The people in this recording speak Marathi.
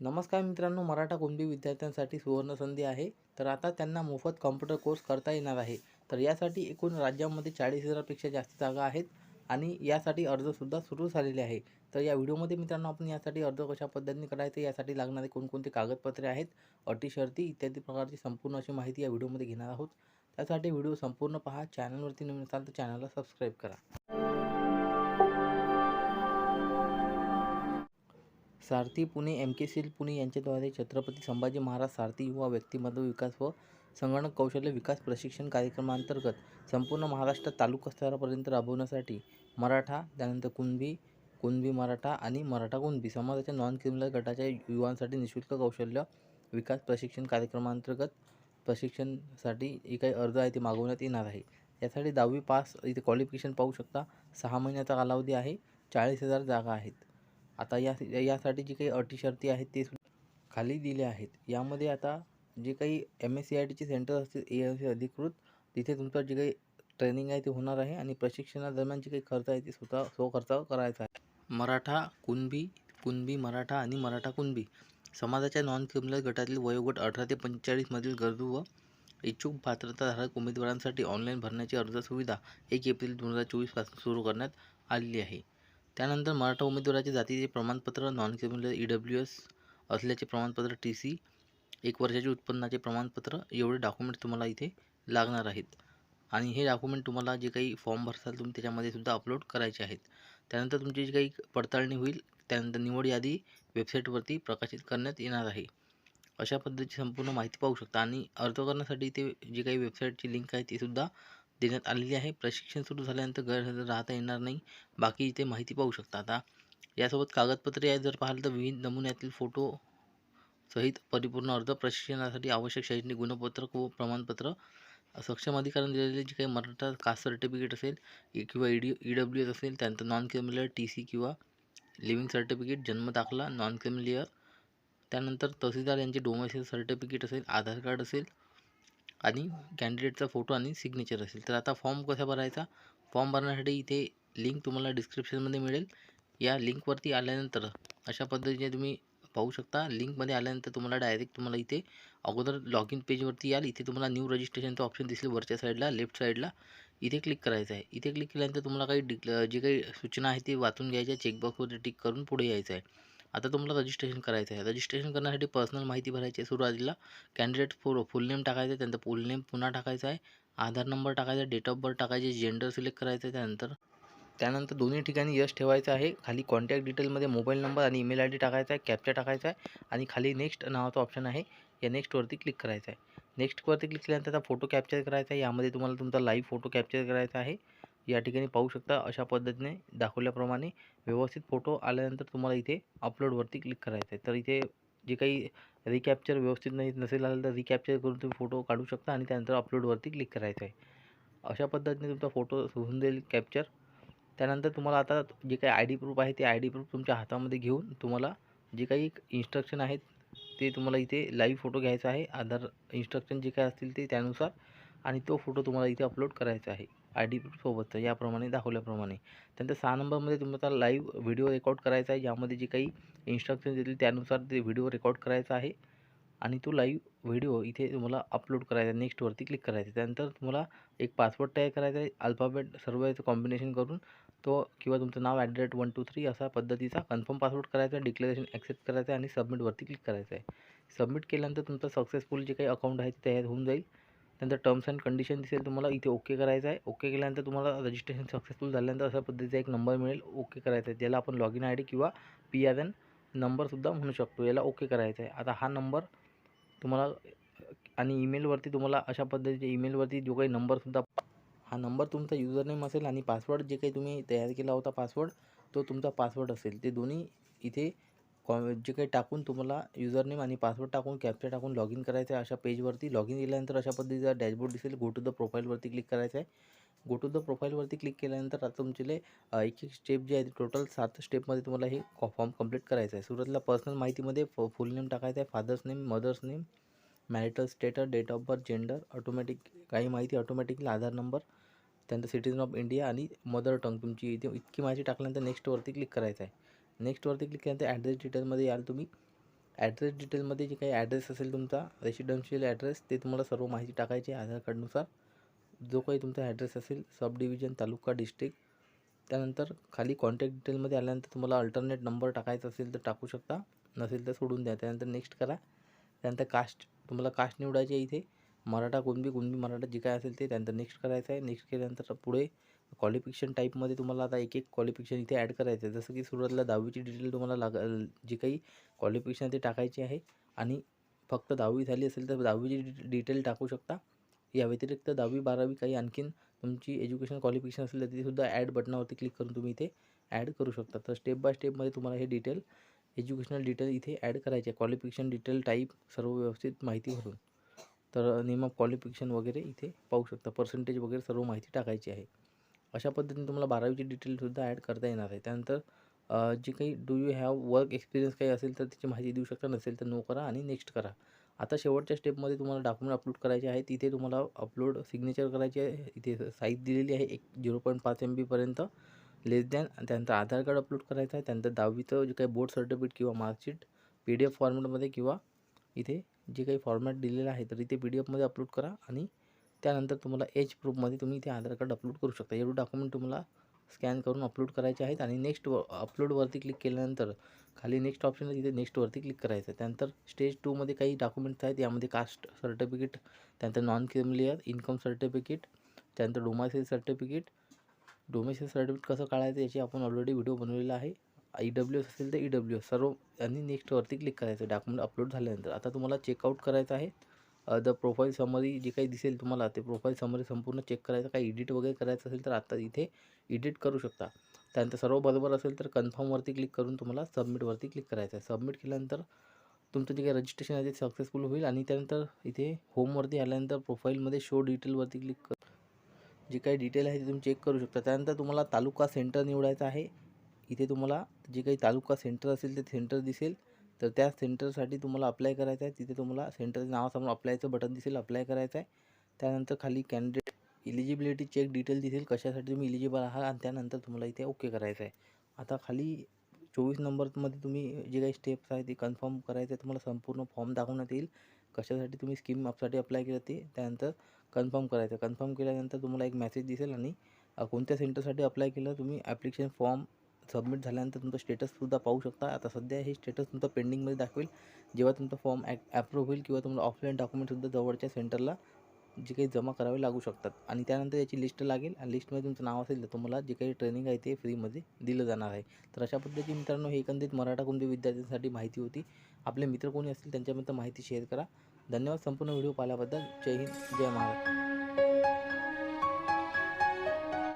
नमस्कार मित्रांनो मराठा कुणबी विद्यार्थ्यांसाठी सुवर्णसंधी आहे. तर आता त्यांना मोफत कॉम्प्युटर कोर्स करता येणार आहे. तर यासाठी एकूण राज्यामध्ये चाळीस हजारपेक्षा जास्त जागा आहेत आणि यासाठी अर्जसुद्धा सुरू झालेले आहे. तर या व्हिडिओमध्ये मित्रांनो आपण यासाठी अर्ज कशा पद्धतीने करायचे यासाठी लागणारे कोणकोणते कागदपत्रे आहेत अटी शर्ती इत्यादी प्रकारची संपूर्ण अशी माहिती या व्हिडिओमध्ये घेणार आहोत. त्यासाठी व्हिडिओ संपूर्ण पहा चॅनलवरती नवीन असाल तर चॅनलला सबस्क्राईब करा. Sarthi Pune M K C L Pune यांच्याद्वारे छत्रपती संभाजी महाराज सारथी युवा व्यक्तिमत्व विकास व संगणक कौशल्य विकास प्रशिक्षण कार्यक्रमांतर्गत संपूर्ण महाराष्ट्रात तालुका स्तरापर्यंत राबवण्यासाठी मराठा त्यानंतर कुणबी कुणबी मराठा आणि मराठा कुणबी समाजाच्या नॉन क्रिमिनल गटाच्या युवांसाठी निशुल्क कौशल्य विकास प्रशिक्षण कार्यक्रमांतर्गत प्रशिक्षणासाठी जे काही अर्ज आहे ते मागवण्यात येणार आहे. यासाठी दहावी पास इथे क्वालिफिकेशन पाहू शकता. सहा महिन्याचा कालावधी आहे. चाळीस हजार जागा आहेत. आता या यासाठी जी काही अटी शर्ती आहेत ते खाली दिले आहेत. यामध्ये आता जे काही एम एस सी आय टीचे सेंटर असतील ए एम सी अधिकृत तिथे तुमचं जे काही ट्रेनिंग आहे ते होणार आहे आणि प्रशिक्षणादरम्यान जे काही खर्च आहे ते स्वतः सो खर्च करायचा आहे. मराठा कुणबी कुणबी मराठा आणि मराठा कुणबी समाजाच्या नॉन क्रिमिनल गटातील वयोगट अठरा ते पंचेचाळीसमधील गरजू व इच्छुक पात्रताधारक उमेदवारांसाठी ऑनलाईन भरण्याची अर्ज सुविधा एक एप्रिल दोन हजार चोवीसपासून सुरू करण्यात आलेली आहे. त्यानंतर मराठा उमेदवाराचे जातीचे प्रमाणपत्र non criminal E W S असल्याचे प्रमाणपत्र टी सी एक वर्षाचे उत्पन्नाचे प्रमाणपत्र एवढे डॉक्युमेंट तुम्हाला इथे लागणार आहेत. आणि हे डॉक्युमेंट तुम्हाला जे काही फॉर्म भरसाल तुम्ही त्याच्यामध्ये सुद्धा अपलोड करायचे आहेत. त्यानंतर तुमची जी काही पडताळणी होईल त्यानंतर निवड यादी वेबसाईटवरती प्रकाशित करण्यात येणार आहे. अशा पद्धतीची संपूर्ण माहिती पाहू शकता. आणि अर्ज करण्यासाठी ते जी काही वेबसाईटची लिंक आहे ती सुद्धा देण्यात आलेली आहे. प्रशिक्षण सुरू झाल्यानंतर गैरहजर राहता येणार नाही. बाकी इथे माहिती पाहू शकता आता. यासोबत कागदपत्रे आहेत. जर पाहिलं तर विविध नमुन्यातील फोटो सहित परिपूर्ण अर्ज प्रशिक्षणासाठी आवश्यक शैक्षणिक गुणपत्रक व प्रमाणपत्र सक्षम अधिकाऱ्यांनी दिलेले जे काही मराठा कास्ट सर्टिफिकेट असेल ए- किंवा E D E W S असेल त्यानंतर नॉन क्रिमिनल टी सी किंवा लिव्हिंग सर्टिफिकेट जन्म दाखला नॉन क्रिमिलियर त्यानंतर तहसीलदार यांचे डोमेसिल सर्टिफिकेट असेल आधार कार्ड असेल आणि कॅन्डिडेटचा फोटो आणि सिग्नेचर असेल. तर आता फॉर्म कसा भरायचा? फॉर्म भरण्यासाठी इथे लिंक तुम्हाला डिस्क्रिप्शनमध्ये मिळेल. या लिंकवरती आल्यानंतर अशा पद्धतीने तुम्ही पाहू शकता. लिंकमध्ये आल्यानंतर तुम्हाला डायरेक्ट तुम्हाला इथे अगोदर लॉग इन पेजवरती याल. इथे तुम्हाला न्यू रजिस्ट्रेशनचं ऑप्शन दिसेल वरच्या साईडला लेफ्ट साईडला. इथे क्लिक करायचं आहे. इथे क्लिक केल्यानंतर तुम्हाला काही डिक्ल जे काही सूचना आहे ते वाचून घ्यायच्या चेकबॉक्सवरती टिक करून पुढे यायचं आहे. आता तुम्हाला रजिस्ट्रेशन करायचं आहे. रजिस्ट्रेशन करण्यासाठी पर्सनल माहिती भरायची आहे सुरुवातीला. कॅन्डिडेट फो फुल नेम टाकायचं आहे त्यानंतर फुल नेम पुन्हा टाकायचा आहे. आधार नंबर टाकायचा डेट ऑफ बर्थ टाकायचे जेंडर सिलेक्ट करायचं आहे त्यानंतर. त्यानंतर दोन्ही ठिकाणी यश ठेवायचं आहे. खाली कॉन्टॅक्ट डिटेलमध्ये मोबाईल नंबर आणि ईमेल आय डी टाकायचा आहे कॅप्चा टाकायचा आहे आणि खाली नेक्स्ट नावाचा ऑप्शन आहे. या नेक्स्टवरती क्लिक करायचं आहे. नेक्स्टवरती क्लिक केल्यानंतर आता फोटो कॅप्चर करायचा आहे. यामध्ये तुम्हाला तुमचा लाईव्ह फोटो कॅप्चर करायचा आहे. या ठिकाणी पाहू शकता अशा पद्धतीने दाखवल्याप्रमाणे व्यवस्थित फोटो आल्यानंतर तुम्हाला इथे अपलोडवरती क्लिक करायचं आहे तर इथे जे काही रिकॅप्चर व्यवस्थित नाही नसेल आलं तर रिकॅप्चर करून तुम्ही फोटो काढू शकता आणि त्यानंतर अपलोडवरती क्लिक करायचं आहे अशा पद्धतीने तुमचा फोटो होऊन जाईल कॅप्चर त्यानंतर तुम्हाला आता जे काही आय डी प्रूफ आहे ते आय डी प्रूफ तुमच्या हातामध्ये घेऊन तुम्हाला जे काही इन्स्ट्रक्शन आहेत ते तुम्हाला इथे लाईव्ह फोटो घ्यायचा आहे. आधार इन्स्ट्रक्शन जे काय असतील ते त्यानुसार आणि तो फोटो तुम्हाला इथे अपलोड करायचा आहे. आय डी प्रूफसोबतचा याप्रमाणे दाखवल्याप्रमाणे. त्यानंतर सहा नंबरमध्ये तुम्हाला लाईव्ह व्हिडिओ रेकॉर्ड करायचा आहे ज्यामध्ये जे काही इन्स्ट्रक्शन देतील त्यानुसार ते व्हिडिओ रेकॉर्ड करायचा आहे. आणि तो लाईव्ह व्हिडिओ इथे तुम्हाला अपलोड करायचा आहे नेक्स्टवरती क्लिक करायचं आहे. त्यानंतर तुम्हाला एक पासवर्ड तयार करायचा आहे अल्फाबेट सर्व याचं कॉम्बिनेशन करून तो किंवा तुमचं नाव at the rate one two three असा पद्धतीचा कन्फर्म पासवर्ड करायचा आहे डिक्लेरेशन ॲक्सेप्ट करायचं आहे आणि सबमिटवरती क्लिक करायचं आहे. सबमिट केल्यानंतर तुमचं सक्सेसफुल जे काही अकाउंट आहे ते तयार होऊन जाईल. त्यानंतर टर्म्स अँड कंडिशन दिसेल तुम्हाला इथे ओके करायचं आहे. ओके केल्यानंतर तुम्हाला रजिस्ट्रेशन सक्सेसफुल झाल्यानंतर अशा पद्धतीचा एक नंबर मिळेल ओके करायचा आहे. ज्याला आपण लॉग इन आय डी किंवा पी आर एन नंबरसुद्धा म्हणू शकतो. याला ओके करायचं आहे. आता हा नंबर तुम्हाला आणि ईमेलवरती तुम्हाला अशा पद्धतीच्या ईमेलवरती जो काही नंबरसुद्धा हा नंबर तुमचा युजरनेम असेल आणि पासवर्ड जे काही तुम्ही तयार केला होता पासवर्ड तो तुमचा पासवर्ड असेल. ते दोन्ही इथे कॉ जे काही टाकून तुम्हाला युजरनेम आणि पासवर्ड टाकून कॅप्चर टाकून लॉग इन करायचं आहे अशा पेजवरती लॉग इन केल्यानंतर अशा पद्धतीचा डॅशबोर्ड दिसेल. गो टू द प्रोफाईलवरती क्लिक करायचं आहे गो टू द प्रोफाईलवरती क्लिक केल्यानंतर आता तुमचे एक एक स्टेप जे आहे टोटल सात स्टेपमध्ये तुम्हाला हे फॉर्म कंप्लीट करायचं आहे सुरुवातीला पर्सनल माहितीमध्ये फ फुल नेम टाकायचं आहे father's name mother's name marital status date of birth gender automatic काही माहिती ऑटोमॅटिकली आधार नंबर त्यानंतर सिटीजन ऑफ इंडिया आणि मदर टंग तुमची इथे इतकी माहिती टाकल्यानंतर नेक्स्टवरती क्लिक करायचं आहे नेक्स्टवरती क्लिक केल्यानंतर ॲड्रेस डिटेलमध्ये याल तुम्ही. ॲड्रेस डिटेलमध्ये जे काही ॲड्रेस असेल तुमचा रेसिडेन्शियल ॲड्रेस ते तुम्हाला सर्व माहिती टाकायची आहे आधार कार्डनुसार. जो काही तुमचा ॲड्रेस असेल सब डिव्हिजन तालुका डिस्ट्रिक्ट त्यानंतर खाली कॉन्टॅक्ट डिटेलमध्ये आल्यानंतर तुम्हाला अल्टरनेट नंबर टाकायचा असेल तर टाकू शकता. नसेल तर सोडून द्या. त्यानंतर नेक्स्ट करा. त्यानंतर कास्ट तुम्हाला कास्ट निवडायची इथे. मराठा कुणबी कुणबी मराठा जे काय असेल ते त्यानंतर नेक्स्ट करायचं आहे. नेक्स्ट केल्यानंतर पुढे क्वालिफिकेशन टाईपमध्ये तुम्हाला आता एक एक क्वालिफिकेशन इथे ॲड करायचं आहे. जसं की सुरुवातीला दहावीची डिटेल तुम्हाला लाग जी काही क्वालिफिकेशन ते टाकायची आहे. आणि फक्त दहावी झाली असेल तर दहावीची डि डिटेल टाकू शकता. या व्यतिरिक्त दहावी बारावी काही आणखीन तुमची एज्युकेशन क्वालिफिकेशन असेल तर तीसुद्धा ॲड बटनावरती क्लिक करून तुम्ही इथे ॲड करू शकता. तर स्टेप बाय स्टेपमध्ये तुम्हाला हे डिटेल एज्युकेशनल डिटेल इथे ॲड करायचे आहे. क्वालिफिकेशन डिटेल टाईप सर्व व्यवस्थित माहिती भरून. तर नेम ऑफ क्वालिफिकेशन वगैरे इथे पाहू शकता. पर्सेंटेज वगैरे सर्व माहिती टाकायची आहे. अशा पद्धतीने तुम्हाला बारावीची डिटेलसुद्धा ॲड करता येणार आहे. त्यानंतर जी जे काही do you have work experience काही असेल तर त्याची माहिती देऊ शकता. नसेल तर नो करा आणि नेक्स्ट करा. आता शेवटच्या स्टेपमध्ये तुम्हाला डॉक्युमेंट अपलोड करायचे आहे. तिथे तुम्हाला अपलोड सिग्नेचर करायची आहे. इथे साईज दिलेली आहे. एक झिरो पॉईंट पाच एम बीपर्यंत लेस दॅन त्यानंतर आधार कार्ड अपलोड करायचं आहे. त्यानंतर दहावीचं जे काही बोर्ड सर्टिफिकेट किंवा मार्कशीट पी डी एफ फॉर्मॅटमध्ये किंवा इथे जे काही फॉर्मॅट दिलेलं आहे तरी ते पी डी एफमध्ये अपलोड करा आणि त्यानंतर तुम्हाला एज प्रूफमध्ये तुम्ही ते आधार कार्ड अपलोड करू शकता. एवढं डॉक्युमेंट तुम्हाला स्कॅन करून अपलोड करायचे आहेत आणि नेक्स्ट व अपलोडवरती क्लिक केल्यानंतर खाली नेक्स्ट ऑप्शन आहे तिथे नेक्स्टवरती क्लिक करायचं आहे. त्यानंतर स्टेज टूमध्ये काही डॉक्युमेंट्स आहेत यामध्ये कास्ट सर्टिफिकेट त्यानंतर non creamy layer income certificate त्यानंतर डोमासाईल सर्टिफिकेट डोमेसाईल सर्टिफिकेट कसं काढायचं याची आपण ऑलरेडी व्हिडिओ बनवलेला आहे. ई डब्ल्यू एस असेल तर ई डब्ल्यू एस. सर्व आणि नेक्स्टवरती क्लिक करायचं. डॉक्युमेंट अपलोड झाल्यानंतर. आता तुम्हाला चेकआउट करायचं आहे. द प्रोफाईल समरी जे काही दिसेल तुम्हाला ते प्रोफाईल समरी संपूर्ण चेक करायचं. काही एडिट वगैरे करायचं असेल तर आता इथे एडिट करू शकता. त्यानंतर सर्व बरोबर असेल तर कन्फर्मवरती क्लिक करून तुम्हाला सबमिटवरती क्लिक करायचं आहे. सबमिट केल्यानंतर तुमचं जे काही रजिस्ट्रेशन आहे ते सक्सेसफुल होईल आणि त्यानंतर इथे होमवरती आल्यानंतर प्रोफाईलमध्ये शो डिटेलवरती क्लिक कर. जे काही डिटेल आहे ते तुम्ही चेक करू शकता. त्यानंतर तुम्हाला तालुका सेंटर निवडायचं आहे. इथे तुम्हाला जे काही तालुका सेंटर असेल ते सेंटर दिसेल. तर त्या सेंटरसाठी तुम्हाला अप्लाय करायचं आहे. तिथे तुम्हाला सेंटरचं नावासमोर अप्लायचं बटन दिसेल अप्लाय करायचं आहे. त्यानंतर खाली कॅन्डिडेट इलिजिबिलिटी चेक डिटेल दिसेल कशासाठी तुम्ही इलिजिबल आहात आणि त्यानंतर तुम्हाला इथे ओके करायचं आहे. आता खाली चोवीस नंबरमध्ये तुम्ही जे काही स्टेप्स आहे ते कन्फर्म करायचं आहे तुम्हाला संपूर्ण फॉर्म दाखवण्यात येईल. कशासाठी तुम्ही स्कीम अपसाठी अप्लाय केलं ते त्यानंतर कन्फर्म करायचं कन्फर्म केल्यानंतर तुम्हाला एक मेसेज दिसेल आणि कोणत्या सेंटरसाठी अप्लाय केलं तुम्ही ॲप्लिकेशन फॉर्म सबमिट झाल्यानंतर तुमचं स्टेटससुद्धा पाहू शकता. आता सध्या हे स्टेटस तुमचं पेंडिंगमध्ये दाखवेल. जेव्हा तुमचा फॉर्म ॲ ॲप्रूव्ह होईल किंवा तुम्हाला ऑफलाईन डॉक्युमेंटसुद्धा जवळच्या सेंटरला जे काही जमा करावे लागू शकतात. आणि त्यानंतर याची लिस्ट लागेल. आणि लिस्टमध्ये तुमचं नाव असेल तर तुम्हाला जे काही ट्रेनिंग आहे ते फ्रीमध्ये दिलं जाणार आहे. तर अशा पद्धतीने मित्रांनो हे एकंदरीत मराठा कुंभी विद्यार्थ्यांसाठी माहिती होती? आपले मित्र कोणी असतील त्यांच्यापर्यंत माहिती शेअर करा. धन्यवाद संपूर्ण व्हिडिओ पाहिल्याबद्दल. जय हिंद जय महाराष्ट्र.